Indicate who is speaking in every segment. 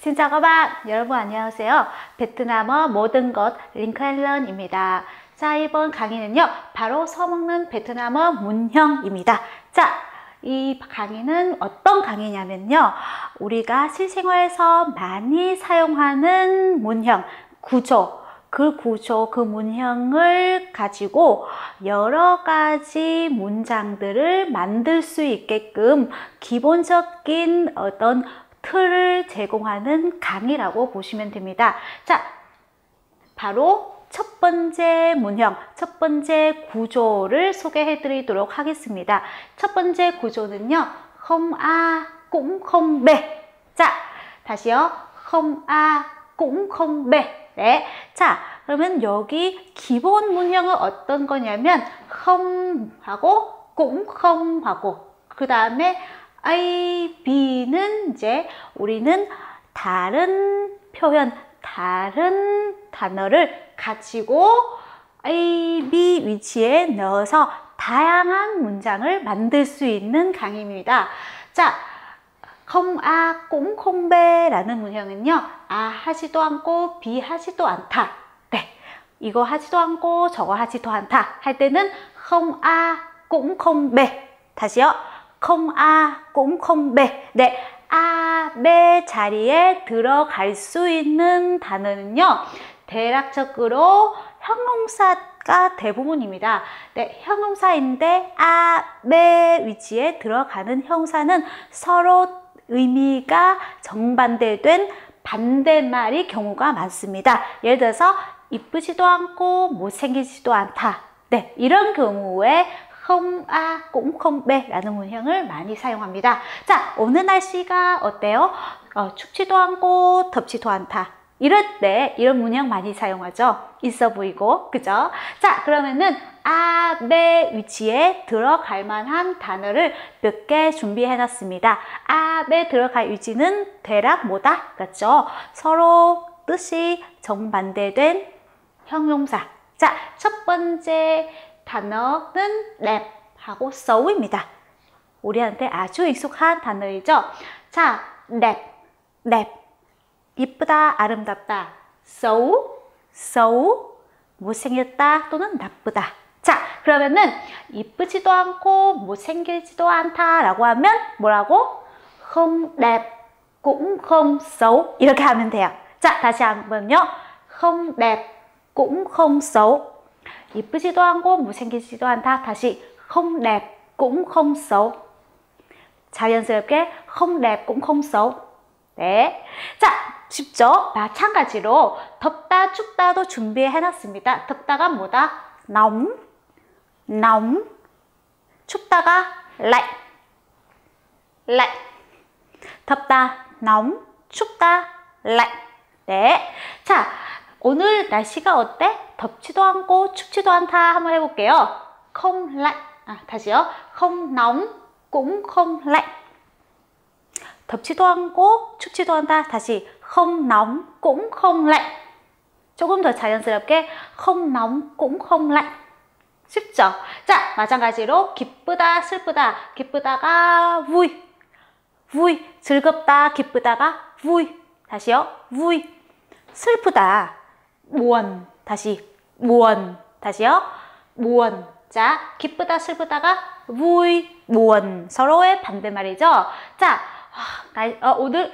Speaker 1: Bạn, 여러분 안녕하세요. 베트남어 모든 것 링크앨런입니다. 자, 이번 강의는요, 바로 써먹는 베트남어 문형입니다. 자, 이 강의는 어떤 강의냐면요, 우리가 실생활에서 많이 사용하는 문형, 구조, 그 구조, 그 문형을 가지고 여러 가지 문장들을 만들 수 있게끔 기본적인 어떤 틀을 제공하는 강의라고 보시면 됩니다. 자, 바로 첫 번째 문형, 첫 번째 구조를 소개해 드리도록 하겠습니다. 첫 번째 구조는요, không b. 자, 다시요. không b. 네. 자, 그러면 여기 기본 문형은 어떤 거냐면 không 하고 cũng không 하고 그 다음에 A, B는 이제 우리는 다른 표현, 다른 단어를 가지고 A, B 위치에 넣어서 다양한 문장을 만들 수 있는 강의입니다. 자, không A cũng không B 라는 문형은요. A 하지도 않고 B 하지도 않다. 네. 이거 하지도 않고 저거 하지도 않다. 할 때는 không B. 다시요. Không A cũng không B. 네. A, B 자리에 들어갈 수 있는 단어는요. 대략적으로 형용사가 대부분입니다. 네, 형용사인데 A, B 위치에 들어가는 형사는 서로 의미가 정반대된 반대말이 경우가 많습니다. 예를 들어서 이쁘지도 않고 못생기지도 않다. 네, 이런 경우에 không A cũng không B 라는 문형을 많이 사용합니다. 자, 오늘 날씨가 어때요? 어, 춥지도 않고 덥지도 않다. 이럴 때 이런 문형 많이 사용하죠. 있어 보이고, 그죠? 자, 그러면은 아, 배 위치에 들어갈 만한 단어를 몇 개 준비해 놨습니다. 아, 배 들어갈 위치는 대략 뭐다? 그렇죠? 서로 뜻이 정반대된 형용사. 자, 첫 번째 단어는 랩하고 so입니다. 우리한테 아주 익숙한 단어이죠. 자, 랩, 랩. 이쁘다, 아름답다. so, so. 못생겼다 또는 나쁘다. 자, 그러면은 이쁘지도 않고 못생기지도 않다라고 하면 뭐라고? không đẹp 이렇게 하면 돼요. 자, 다시 한번요. không đẹp 이쁘지도 않고 못생기지도 않다. 다시 không đẹp cũng không xấu. 자연스럽게 không đẹp cũng không xấu. 네. 자, 쉽죠? 마찬가지로 덥다 춥다도 준비해 놨습니다. 덥다가 뭐다? nóng, nóng. 춥다가 lạnh, lạnh. 덥다 nóng, 춥다 lạnh. 네. 자, 오늘 날씨가 어때? 덥지도 않고 춥지도 않다 한번 해볼게요. không lạnh. 아, 다시요. nóng cũng không lạnh. 덥지도 않고 춥지도 않다. 다시 nóng cũng không lạnh. 조금 더 자연스럽게 nóng cũng không lạnh. 쉽죠? 자, 마찬가지로 기쁘다, 슬프다. 기쁘다가 vui. vui. 즐겁다, 기쁘다가 vui. 다시요. vui. 슬프다. buồn. 다시 buồn. 다시요. buồn. 자, 기쁘다, 슬프다가 vui, buồn. 서로의 반대말이죠. 자, 나, 어, 오늘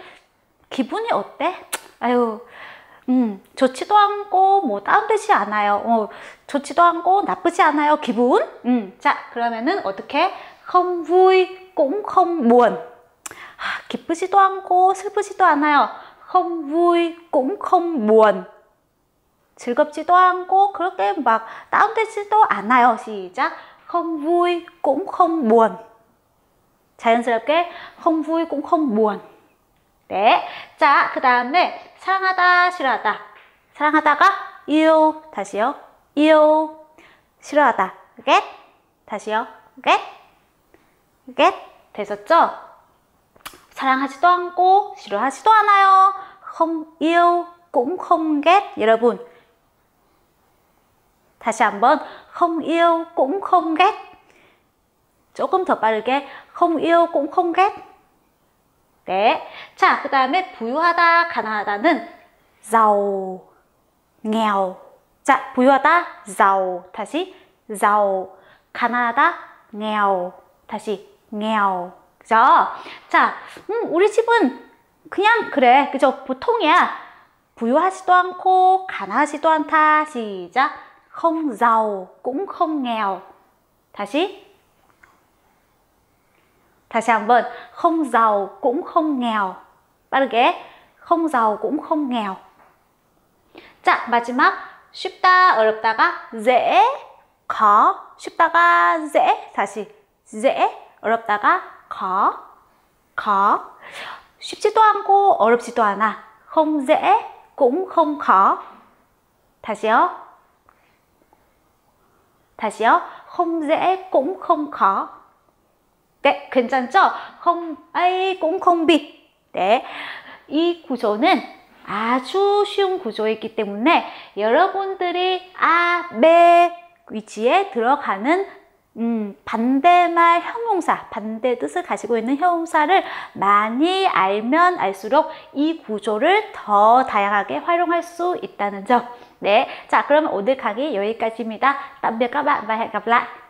Speaker 1: 기분이 어때? 아유, 음, 좋지도 않고 뭐 다운되지 않아요. 어, 좋지도 않고 나쁘지 않아요. 기분? 음, 자, 그러면은 어떻게? không vui. 아, 기쁘지도 않고 슬프지도 않아요. không vui. 즐겁지도 않고 그렇게 막 다운되지도 않아요. 시작. không buồn. 자연스럽게 không buồn. 네. 자, 그 다음에 사랑하다, 싫어하다. 사랑하다가 yêu. 다시요. yêu. 싫어하다. get. 다시요. get. get. 되셨죠? 사랑하지도 않고 싫어하지도 않아요. cũng không ghét. 여러분. 다시 한번 không yêu cũng không ghét. 조금 더 빠르게 không yêu cũng không ghét. 네. 자, 그 다음에 부유하다, 가난하다는 giàu, nghèo. 자, 부유하다, giàu. 다시 giàu. 가난하다, nghèo. 다시 nghèo. 그죠? 자, 음, 우리 집은 그냥 그래. 그죠? 보통이야. 부유하지도 않고 가난하지도 않다. 시작. không giàu cũng không nghèo. 다시. 다시 한번 không giàu cũng không nghèo. 빠르게. không giàu cũng không nghèo. 자, 마지막 쉽다 어렵다가 dễ khó 쉽다가 dễ 다시 dễ 어렵다가 khó khó 쉽지도 않고 어렵지도 않아 không dễ cũng không khó 다시요 다시요? không 네 괜찮죠? không A cũng không B 네이 구조는 아주 쉬운 구조이기 때문에 여러분들이 아, 배 위치에 들어가는 음, 반대말 형용사, 반대 뜻을 가지고 있는 형용사를 많이 알면 알수록 이 구조를 더 다양하게 활용할 수 있다는 점. 네, 자 그러면 오늘 강의 여기까지입니다. và hẹn gặp lại.